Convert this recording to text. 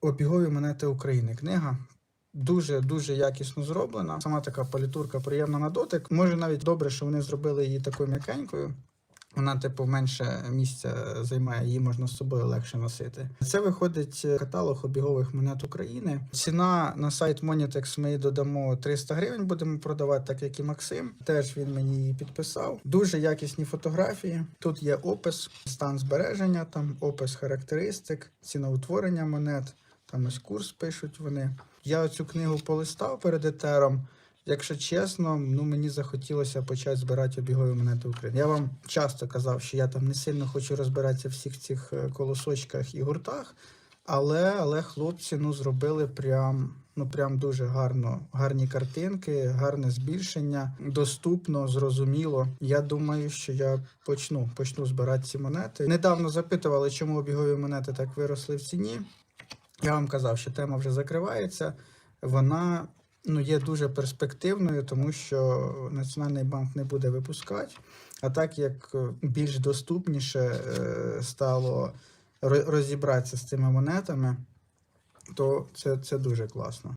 Обігові монети України. Книга дуже дуже якісно зроблена. Сама така палітурка приємна на дотик. Може навіть добре, що вони зробили її такою м'якенькою. Вона, типу, менше місця займає, її можна з собою легше носити. Це виходить каталог обігових монет України. Ціна на сайт Monitex ми додамо 300 гривень. Будемо продавати, так як і Максим. Теж він мені її підписав. Дуже якісні фотографії. Тут є опис, стан збереження, там опис характеристик, ціноутворення монет. Там ось курс пишуть вони. Я цю книгу полистав перед етером. Якщо чесно, ну мені захотілося почати збирати обігові монети України. Я вам часто казав, що я там не сильно хочу розбиратися в всіх цих е, колосочках і гуртах, але, але хлопці ну, зробили прям, ну, прям дуже гарно. Гарні картинки, гарне збільшення, доступно, зрозуміло. Я думаю, що я почну, почну збирати ці монети. Недавно запитували, чому обігові монети так виросли в ціні. Я вам казав, що тема вже закривається. Вона ну, є дуже перспективною, тому що Національний банк не буде випускати. А так як е, більш доступніше е, стало розібратися з цими монетами, то це, це дуже класно.